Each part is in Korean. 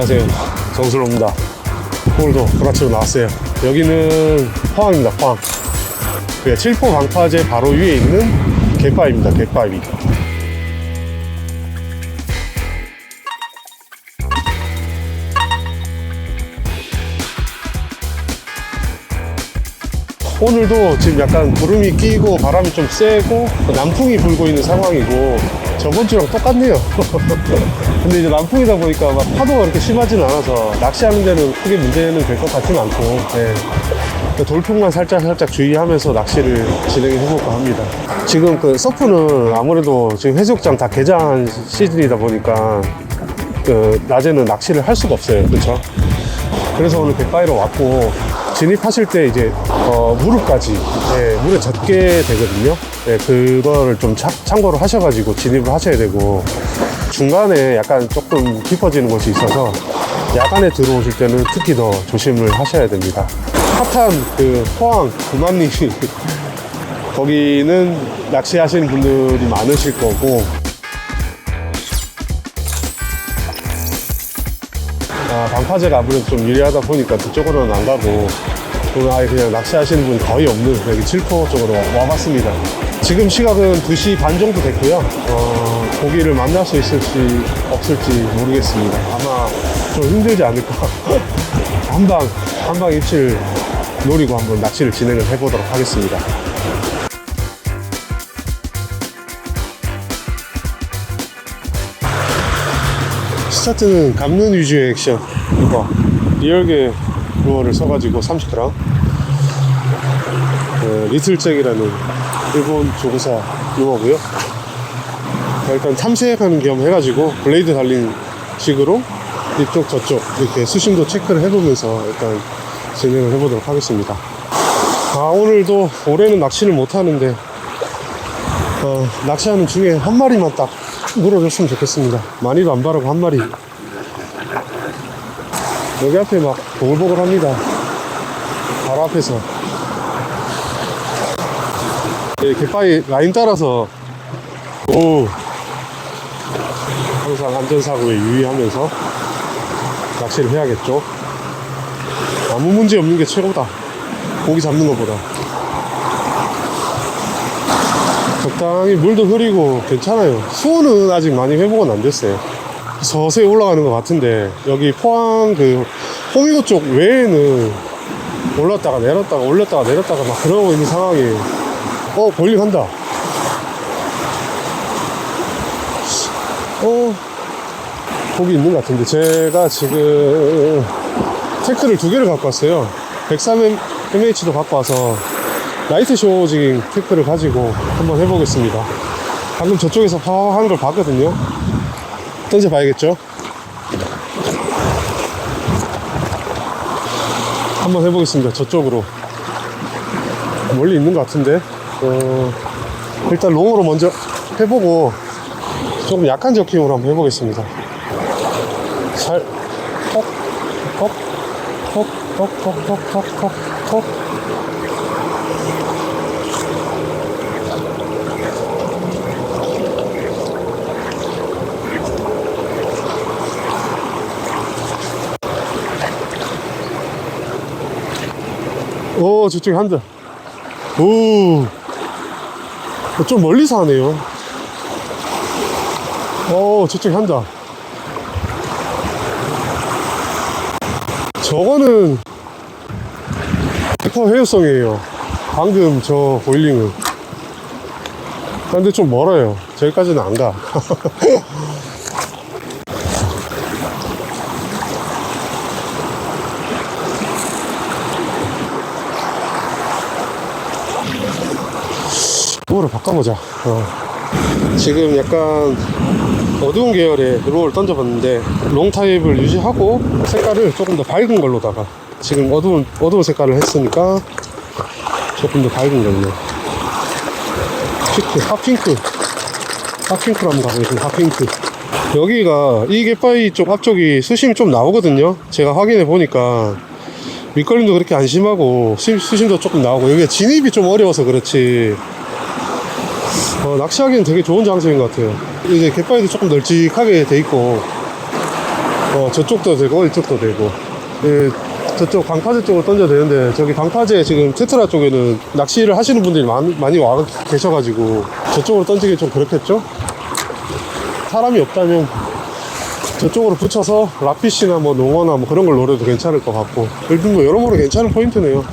안녕하세요. 정슬로입니다. 오늘도 브라치로 나왔어요. 여기는 포항입니다, 포항. 그 칠포 방파제 바로 위에 있는 갯바위입니다, 갯바위. 오늘도 지금 약간 구름이 끼고 바람이 좀 세고 남풍이 불고 있는 상황이고 저번 주랑 똑같네요. 근데 이제 남풍이다 보니까 막 파도가 그렇게 심하지는 않아서 낚시하는 데는 크게 문제는 될 것 같지는 않고 네. 돌풍만 살짝 살짝 주의하면서 낚시를 진행해 볼까 합니다. 지금 그 서프는 아무래도 지금 해수욕장 다 개장한 시즌이다 보니까 그 낮에는 낚시를 할 수가 없어요. 그렇죠? 그래서 오늘 백바위로 왔고 진입하실 때 이제 어, 무릎까지 네, 물에 젖게 되거든요. 네, 그거를 좀 참- 참고를 하셔가지고 진입을 하셔야 되고 중간에 약간 조금 깊어지는 곳이 있어서 야간에 들어오실 때는 특히 더 조심을 하셔야 됩니다. 핫한 그 포항 구만리 거기는 낚시하시는 분들이 많으실 거고 아, 방파제가 아무래도 좀 유리하다 보니까 그쪽으로는 안 가고 오늘 아예 그냥 낚시하시는 분이 거의 없는 여기 칠포 쪽으로 와봤습니다. 지금 시각은 2시 반 정도 됐고요. 어, 고기를 만날 수 있을지 없을지 모르겠습니다. 아마 좀 힘들지 않을까. 한방, 한방 입질 노리고 한번 낚시를 진행을 해보도록 하겠습니다. 스타트는 감는 위주의 액션. 이거. 리얼게 루어를 써가지고 30g 그 리틀잭이라는 일본 조구사 루어고요. 자, 일단 탐색하는 겸 해가지고 블레이드 달린 식으로 이쪽 저쪽 이렇게 수심도 체크를 해보면서 일단 진행을 해보도록 하겠습니다. 아 오늘도 올해는 낚시를 못하는데 어, 낚시하는 중에 한 마리만 딱 물어줬으면 좋겠습니다. 많이도 안 바르고 한 마리. 여기 앞에 막 보글보글 합니다. 바로 앞에서. 이 갯바위 라인 따라서, 오. 항상 안전사고에 유의하면서 낚시를 해야겠죠. 아무 문제 없는 게 최고다. 고기 잡는 것보다. 적당히 물도 흐리고 괜찮아요. 수온은 아직 많이 회복은 안 됐어요. 서서히 올라가는 것 같은데 여기 포항 그 호미곶 쪽 외에는 올랐다가 내렸다가 올렸다가 내렸다가 막 그러고 있는 상황이 어 볼링 한다. 어 거기 있는 것 같은데 제가 지금 태클을 두 개를 갖고 왔어요. 103mh도 갖고 와서 라이트 쇼징 테크를 가지고 한번 해보겠습니다. 방금 저쪽에서 파워 하는 걸 봤거든요. 던져 봐야겠죠? 한번 해보겠습니다. 저쪽으로. 멀리 있는 것 같은데. 어, 일단 롱으로 먼저 해보고 조금 약한 저킹으로 한번 해보겠습니다. 살, 톡, 톡, 톡, 톡, 톡, 톡, 톡, 톡, 톡. 오, 저쪽에 한 대. 오. 어, 좀 멀리서 하네요. 오, 저쪽에 한 대. 저거는 100% 해유성이에요. 방금 저 보일링은. 근데 좀 멀어요. 저기까지는 안 가. 루어를 바꿔보자. 어. 지금 약간 어두운 계열의 루어를 던져봤는데 롱 타입을 유지하고 색깔을 조금 더 밝은 걸로다가 지금 어두운 어두운 색깔을 했으니까 조금 더 밝은 걸로 핑크. 핫핑크. 핫핑크로 한번 가보겠습니다. 핫핑크. 여기가 이 갯바위 쪽 앞쪽이 수심이 좀 나오거든요. 제가 확인해 보니까 밑걸림도 그렇게 안 심하고 수- 수심도 조금 나오고 여기가 진입이 좀 어려워서 그렇지. 어, 낚시하기엔 되게 좋은 장소인 것 같아요. 이제 갯바위도 조금 널찍하게 돼 있고 어, 저쪽도 되고 이쪽도 되고. 예, 저쪽 방파제 쪽으로 던져도 되는데 저기 방파제 지금 테트라 쪽에는 낚시를 하시는 분들이 많, 많이 와 계셔가지고 저쪽으로 던지기 좀 그렇겠죠? 사람이 없다면 저쪽으로 붙여서 락피쉬나 뭐 농어나 뭐 그런 걸 노려도 괜찮을 것 같고. 일단 뭐 여러모로 괜찮은 포인트네요.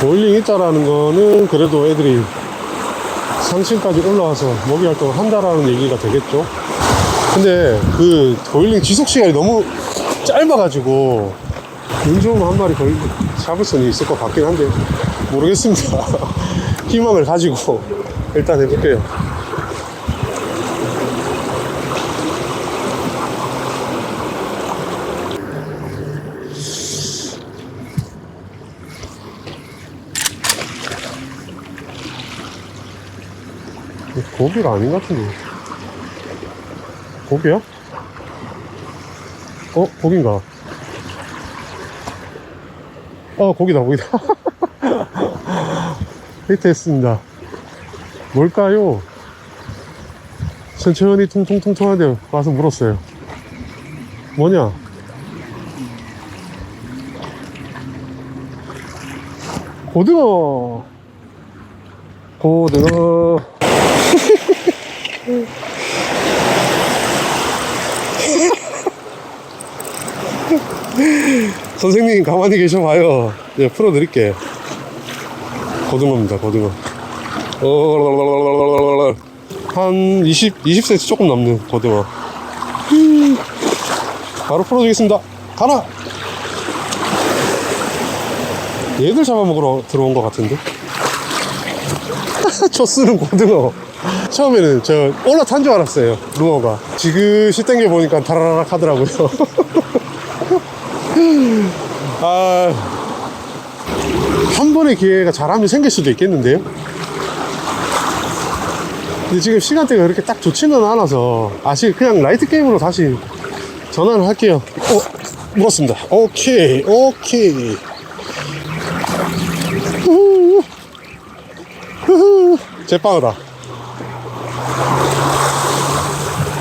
보일링 있다라는 거는 그래도 애들이 상층까지 올라와서 먹이 활동을 한다라는 얘기가 되겠죠? 근데 그 보일링 지속 시간이 너무 짧아가지고 윤종 한 마리 거의 잡을 수는 있을 것 같긴 한데 모르겠습니다. 희망을 가지고 일단 해볼게요. 고기가 아닌 것 같은데. 고기야? 어? 고기인가? 어 고기다 고기다 히트 했습니다 뭘까요? 천천히 통통통통한데 와서 물었어요 뭐냐? 고등어 고등어 선생님 가만히 계셔봐요. 네, 풀어드릴게. 고등어입니다, 고등어. 어, 한 20, 20cm 조금 넘는 고등어. 음, 바로 풀어주겠습니다. 가라! 얘들 잡아먹으러 들어온 것 같은데? 초 쓰는 고등어. 처음에는 저 올라탄 줄 알았어요, 루어가. 지그시 땡겨보니까 다라락 하더라고요. 아, 한 번의 기회가 잘하면 생길 수도 있겠는데요? 근데 지금 시간대가 그렇게 딱 좋지는 않아서, 아직 그냥 라이트 게임으로 다시 전환을 할게요. 어, 물었습니다. 오케이, 오케이. 제빵어다.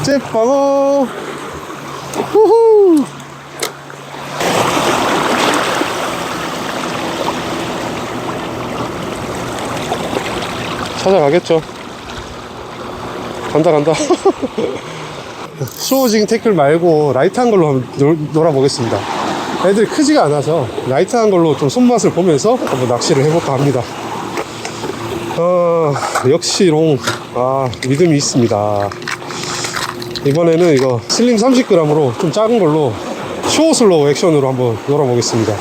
제빵어. 후후. 찾아가겠죠. 간다 간다. 수호징 태클 말고 라이트한 걸로 한번 놀, 놀아보겠습니다. 애들이 크지가 않아서 라이트한 걸로 좀 손맛을 보면서 한번 낚시를 해볼까 합니다. 어, 역시 롱, 아, 믿음이 있습니다. 이번에는 이거 슬림 30g으로 좀 작은 걸로 쇼슬로우 액션으로 한번 놀아보겠습니다.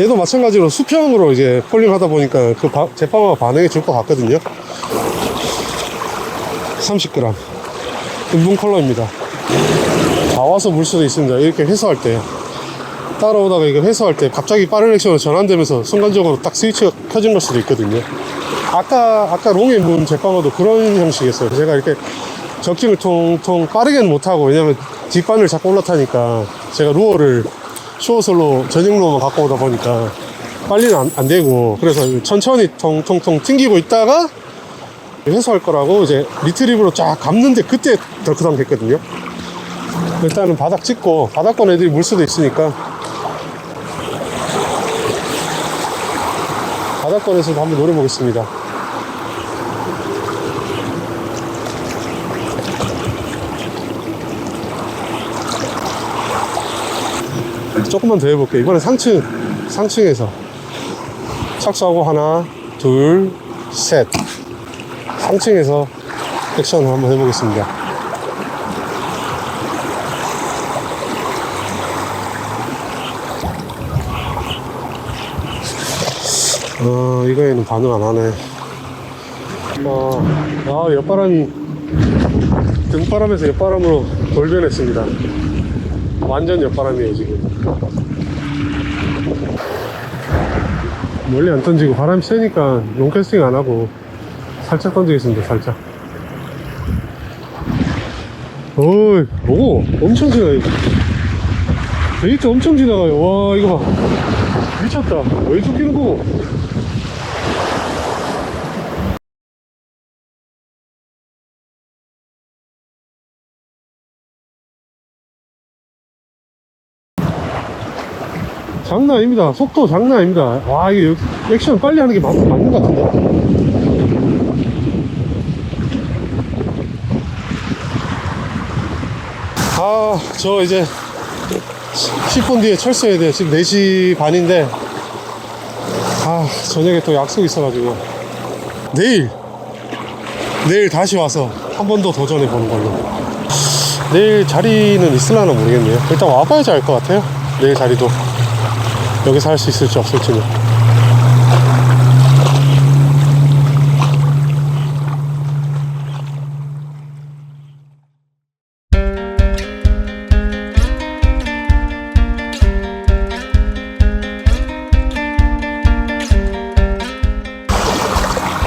얘도 마찬가지로 수평으로 이제 폴링 하다 보니까 그 바, 제빵어가 반응해 줄 것 같거든요. 30g. 은분 컬러입니다. 다 와서 물 수도 있습니다. 이렇게 회수할 때. 따라오다가 이거 회수할 때 갑자기 빠른 액션으로 전환되면서 순간적으로 딱 스위치가 켜진 걸 수도 있거든요. 아까, 아까 롱의 문 제빵어도 그런 형식이었어요. 제가 이렇게 적킹을 통통 빠르게는 못하고, 왜냐면 뒷바늘 자꾸 올라타니까 제가 루어를 쇼어솔로 전용 루어만 갖고 오다 보니까 빨리는 안, 안 되고, 그래서 천천히 통통통 튕기고 있다가 회수할 거라고 이제 리트립으로 쫙 감는데 그때 덜크다운 됐거든요. 일단은 바닥 찍고 바닥권 애들이 물 수도 있으니까 바닥권에서도 한번 노려보겠습니다. 조금만 더 해볼게요. 이번엔 상층, 상층에서 착수하고 하나, 둘, 셋. 3층에서 액션을 한번 해보겠습니다. 어, 이거에는 반응 안 하네. 어, 아, 옆바람이, 등바람에서 옆바람으로 돌변했습니다. 완전 옆바람이에요, 지금. 멀리 안 던지고 바람이 세니까 롱캐스팅 안 하고 살짝 던지겠습니다 살짝. 어이 오 엄청 지나요 데이트 엄청 지나가요. 와 이거 봐. 미쳤다. 왜 죽기는 거고. 장난 아닙니다. 속도 장난 아닙니다. 와 이게 액션 빨리 하는 게 맞, 맞는 것 같은데? 아, 저 이제 10분 뒤에 철수해야 돼요. 지금 4시 반인데. 아, 저녁에 또 약속 있어가지고. 내일, 내일 다시 와서 한 번 더 도전해 보는 걸로. 내일 자리는 있을라나 모르겠네요. 일단 와봐야지 알 것 같아요. 내일 자리도. 여기서 할 수 있을지 없을지는.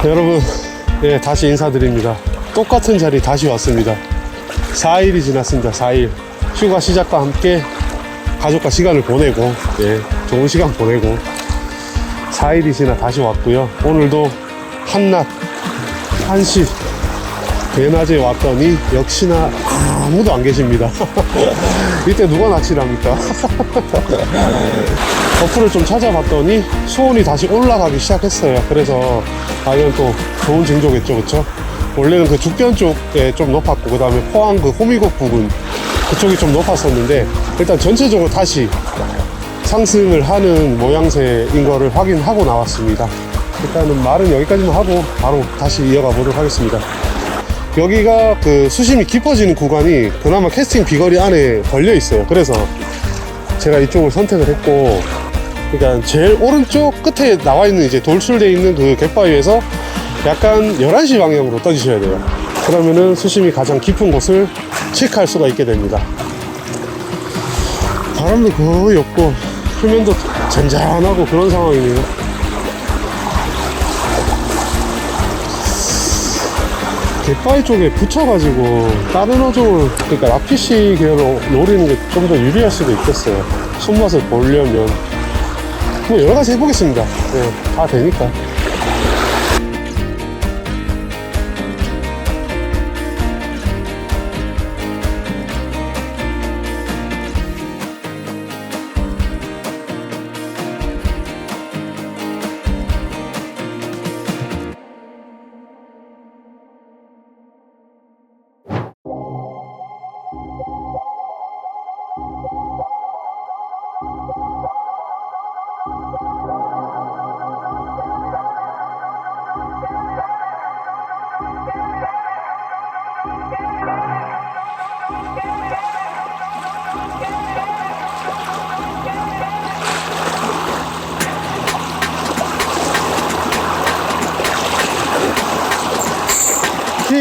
여러분, 예, 다시 인사드립니다. 똑같은 자리 다시 왔습니다. 4일이 지났습니다. 4일. 휴가 시작과 함께 가족과 시간을 보내고, 예, 좋은 시간 보내고, 4일이 지나 다시 왔고요. 오늘도 한낮, 1시, 대낮에 왔더니 역시나 아무도 안 계십니다. 이때 누가 낚시를 합니까? 어플을 좀 찾아봤더니 수온이 다시 올라가기 시작했어요. 그래서 아 이건 또 좋은 징조겠죠, 그렇죠? 원래는 그 죽변 쪽에 좀 높았고 그 다음에 포항 그 호미곶 부근 그쪽이 좀 높았었는데 일단 전체적으로 다시 상승을 하는 모양새인 거를 확인하고 나왔습니다. 일단은 말은 여기까지만 하고 바로 다시 이어가 보도록 하겠습니다. 여기가 그 수심이 깊어지는 구간이 그나마 캐스팅 비거리 안에 걸려 있어요. 그래서 제가 이쪽을 선택을 했고, 그러니까 제일 오른쪽 끝에 나와 있는 이제 돌출되어 있는 그 갯바위에서 약간 11시 방향으로 떠지셔야 돼요. 그러면은 수심이 가장 깊은 곳을 체크할 수가 있게 됩니다. 바람도 거의 없고, 표면도 잔잔하고 그런 상황이네요. 갯바위 쪽에 붙여가지고 다른 어종을 그러니까 라피시 계열로 노리는 게 좀 더 유리할 수도 있겠어요 손맛을 보려면 뭐 여러 가지 해보겠습니다. 네, 다 되니까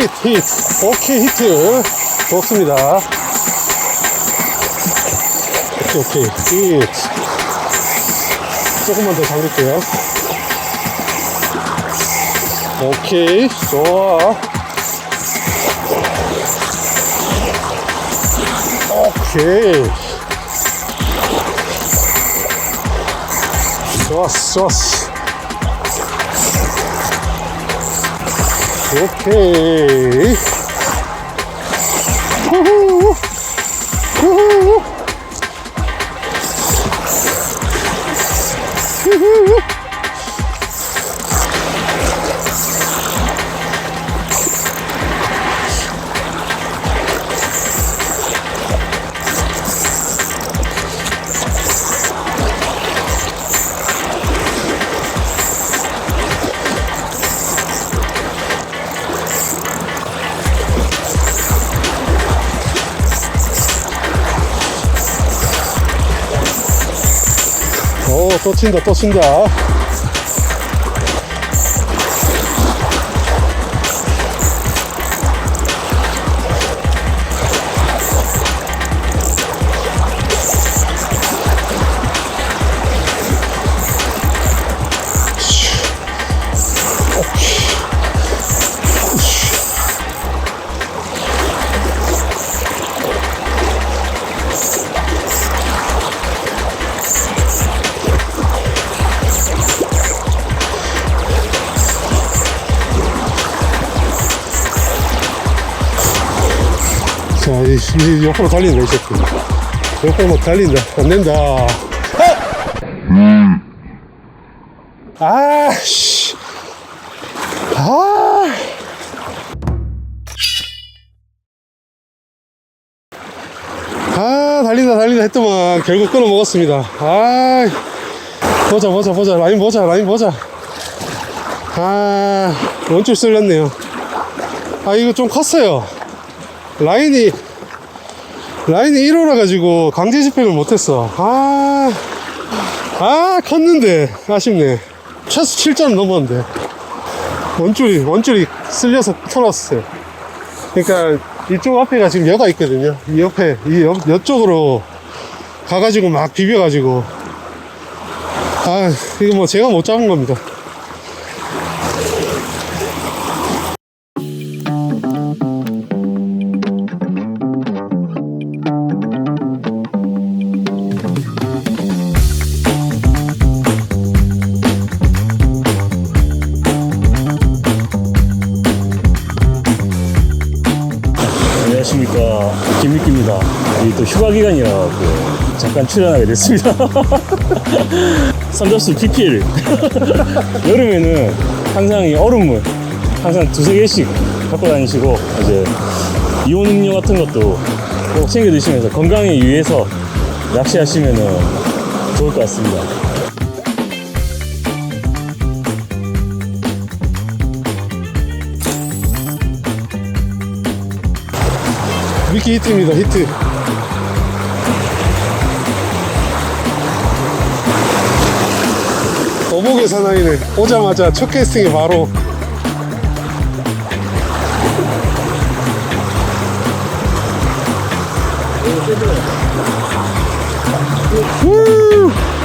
히트 히트. 오케이 히트. 좋습니다. 오케이 오케이. 히트. 조금만 더 잠글게요. 오케이 좋아. 오케이. 좋았어 좋았어 오케이. 후후. 후후 또 친다, 또 친다. 이, 이 옆으로 달린다, 이 새끼. 옆으로 막 달린다. 안 된다. 아! 아, 씨. 아. 아, 달린다, 달린다 했더만 결국 끊어 먹었습니다. 아, 보자, 보자, 보자. 라인 보자, 라인 보자. 아, 원줄 쓸렸네요. 아, 이거 좀 컸어요. 라인이, 라인이 1호라 가지고 강제 집행을 못했어. 아, 아, 컸는데. 아쉽네. 최소 7점 넘었는데. 원줄이, 원줄이 쓸려서 털었어요. 그러니까 이쪽 앞에가 지금 여가 있거든요. 이 옆에, 이 옆, 옆쪽으로 가가지고 막 비벼가지고. 아, 이거 뭐 제가 못 잡은 겁니다. 출연하게 됐습니다. 삼접수 PPL 여름에는 항상 이 얼음물 항상 두세 개씩 갖고 다니시고 이제 이온 음료 같은 것도 꼭 챙겨 드시면서 건강에 유의해서 낚시하시면은 좋을 것 같습니다. 미끼 히트입니다, 히트. 어복의 사나이네. 오자마자 첫 캐스팅에 바로. 우!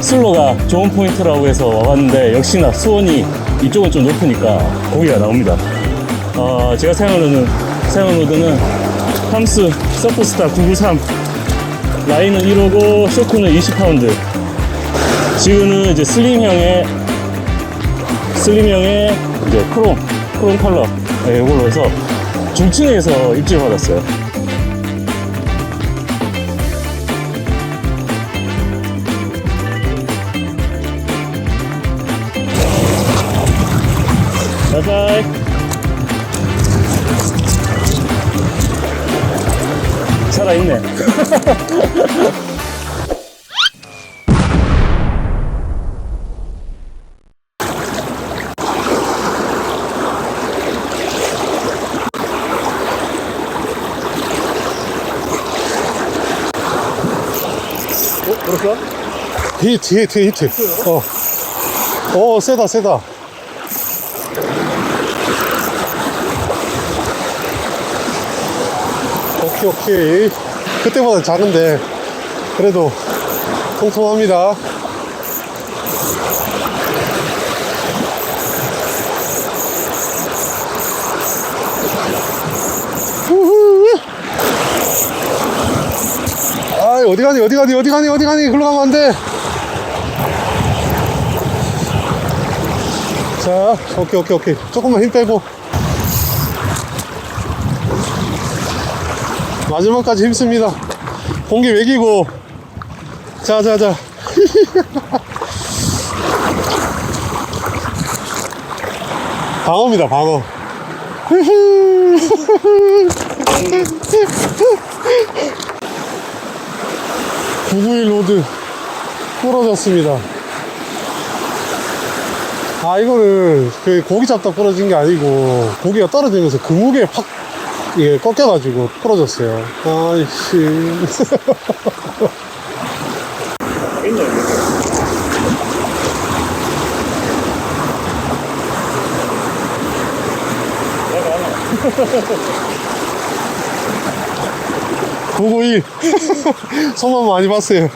술로가 좋은 포인트라고 해서 와봤는데 역시나 수온이 이쪽은 좀 높으니까 고기가 나옵니다. 어, 제가 사용하는 사용한 로드는 함스 서프스타 993 라인은 1호고 쇼크는 20파운드 지금은 이제 슬림형의 슬림형의 이제 크롬 크롬 컬러 네, 이걸로 해서 중층에서 입질 받았어요. 바이바이. 살아있네. 어, 그럴까? 히트, 히트, 히트. 어. 어, 세다, 세다. 오케이, 오케이. 그때보다 작은데, 그래도 통통합니다. 아이, 어디 가니, 어디 가니, 어디 가니, 어디 가니, 글로 가면 안 돼. 자, 오케이, 오케이, 오케이. 조금만 힘 빼고. 마지막까지 힘씁니다. 공기 먹이고. 자, 자, 자. 방어입니다, 방어. 구구일 로드 부러졌습니다. 아 이거는 그 고기 잡다 부러진 게 아니고 고기가 떨어지면서 그 무게에 팍 이게 꺾여가지고 부러졌어요. 아이씨. 구구일 손만 많이 봤어요.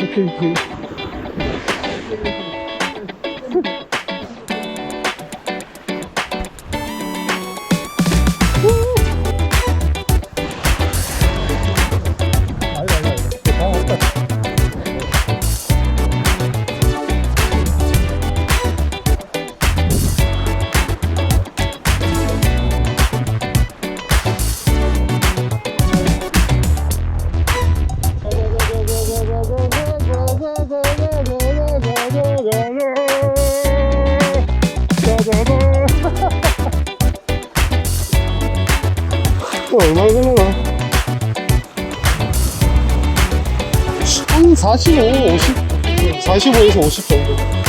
오케이, 오케이. 또 얼마나 되려나? 한 45, 50 45에서 50 정도